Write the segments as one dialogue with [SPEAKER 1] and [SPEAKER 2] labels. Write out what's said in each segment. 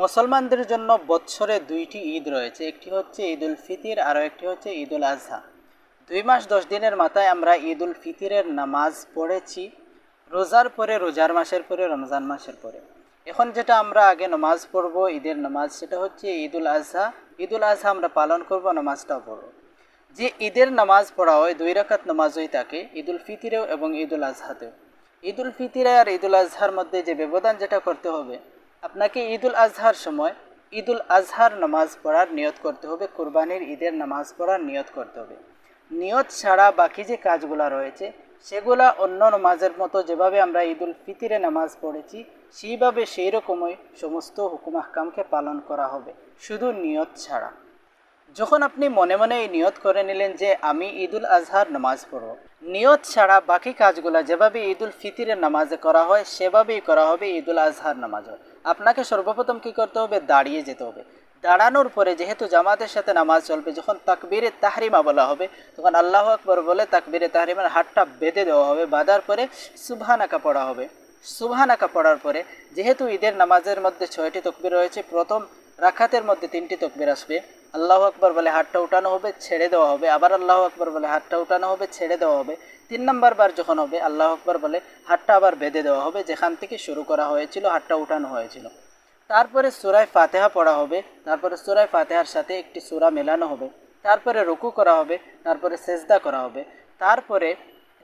[SPEAKER 1] মুসলমানদের জন্য বৎসরে দুইটি ঈদ রয়েছে। একটি হচ্ছে ঈদুল ফিতির, আরও একটি হচ্ছে ঈদুল আজহা। দুই মাস দশ দিনের মাথায় আমরা ঈদ উল ফিতিরের নামাজ পড়েছি, রোজার পরে, রোজার মাসের পরে, রমজান মাসের পরে। এখন যেটা আমরা আগে নামাজ পড়ব, ঈদের নামাজ, সেটা হচ্ছে ঈদুল আজহা। ঈদুল আজহা আমরা পালন করব, নামাজটাও পড়ব। যে ঈদের নামাজ পড়া হয়, দুই রাকাত নামাজই থাকে, ঈদুল ফিতিরেও এবং ঈদুল আজহাতেও। ঈদুল ফিতিরে আর ঈদুল আজহার মধ্যে যে ব্যবধান, যেটা করতে হবে আপনাকে ঈদুল আজহার সময় ঈদুল আজহার নামাজ পড়ার নিয়ত করতে হবে, কোরবানির ঈদের নামাজ পড়ার নিয়ত করতে হবে। নিয়ত ছাড়া বাকি যে কাজগুলো রয়েছে, সেগুলা অন্য নামাজের মতো যেভাবে আমরা ঈদুল ফিতিরে নামাজ পড়েছি, সেইভাবে সেই রকমই সমস্ত হুকুম আহকামকে পালন করা হবে, শুধু নিয়ত ছাড়া। যখন আপনি মনে মনে এই নিয়ত করে নিলেন যে আমি ঈদুল আজহার নামাজ পড়ব, নিয়ত ছাড়া বাকি কাজগুলো যেভাবে ঈদুল ফিতিরের নামাজে করা হয়, সেভাবেই করা হবে ঈদুল আজহার নামাজও আপনাকে সর্বপ্রথম কী করতে হবে? দাঁড়িয়ে যেতে হবে। দাঁড়ানোর পরে যেহেতু জামাতের সাথে নামাজ চলবে, যখন তাকবীরে তাহরিমা বলা হবে, তখন আল্লাহ আকবর বলে তাকবীরে তাহরিমার হাতটা বেঁধে দেওয়া হবে, বাঁধার পরে সুবহানাকা পড়া হবে। সুবহানাকা পড়ার পরে যেহেতু ঈদের নামাজের মধ্যে ছয়টি তকবির রয়েছে, প্রথম রাখাতের মধ্যে তিনটি তকবির আসবে। আল্লাহ আকবর বলে হাতটা উঠানো হবে, ছেড়ে দেওয়া হবে। আবার আল্লাহ আকবর বলে হাতটা উঠানো হবে, ছেড়ে দেওয়া হবে। তিন নম্বর বার যখন হবে, আল্লাহ আকবর বলে হাতটা আবার বেঁধে দেওয়া হবে, যেখান থেকে শুরু করা হয়েছিল, হাতটা উঠানো হয়েছিল। তারপরে সুরায় ফাতেহা পড়া হবে, তারপরে সুরায় ফাতেহার সাথে একটি সুরা মেলানো হবে, তারপরে রুকু করা হবে, তারপরে সেজদা করা হবে। তারপরে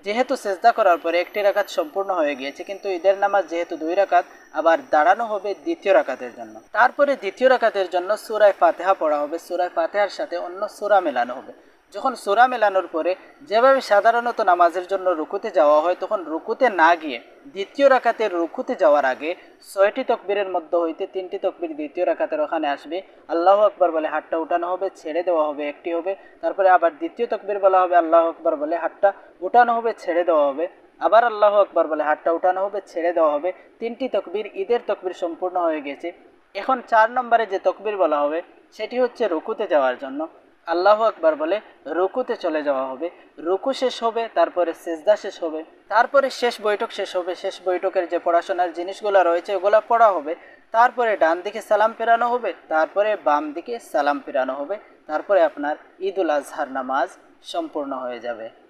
[SPEAKER 1] যেহেতু সেজদা করার পরে একটি রাকাত সম্পূর্ণ হয়ে গিয়েছে, কিন্তু ঈদের নামাজ যেহেতু দুই রাকাত, আবার দাঁড়ানো হবে দ্বিতীয় রাকাতের জন্য। তারপরে দ্বিতীয় রাকাতের জন্য সুরায় ফাতেহা পড়া হবে, সুরায় ফাতেহার সাথে অন্য সুরা মেলানো হবে। যখন সোরা মেলানোর পরে যেভাবে সাধারণত নামাজের জন্য রুকুতে যাওয়া হয়, তখন রুকুতে না গিয়ে দ্বিতীয় রাকাতের রুকুতে যাওয়ার আগে ছয়টি তকবীরের মধ্যে হইতে তিনটি তকবীর দ্বিতীয় রাকাতের ওখানে আসবে। আল্লাহ আকবর বলে হাতটা উঠানো হবে, ছেড়ে দেওয়া হবে একটি হবে, তারপরে আবার দ্বিতীয় তকবীর বলা হবে, আল্লাহ আকবর বলে হাতটা উঠানো হবে, ছেড়ে দেওয়া হবে, আবার আল্লাহ আকবর বলে হাতটা উঠানো হবে, ছেড়ে দেওয়া হবে, তিনটি তকবীর ঈদের তকবীর সম্পূর্ণ হয়ে গেছে। এখন চার নম্বরে যে তকবীর বলা হবে, সেটি হচ্ছে রুকুতে যাওয়ার জন্য। আল্লাহ আকবার বলে, রুকুতে চলে যাওয়া হবে। রুকু শেষ হবে, তারপরে সেজদা শেষ হবে। তারপরে শেষ বৈঠক শেষ হবে। শেষ বৈঠকের যে পড়াশোনার জিনিসগুলো রয়েছে, ওগুলো পড়া হবে। তারপরে ডান দিকে সালাম ফেরানো হবে, তারপরে বাম দিকে সালাম ফেরানো হবে। তারপরে আপনার ঈদুল আজহার নামাজ সম্পূর্ণ হয়ে যাবে।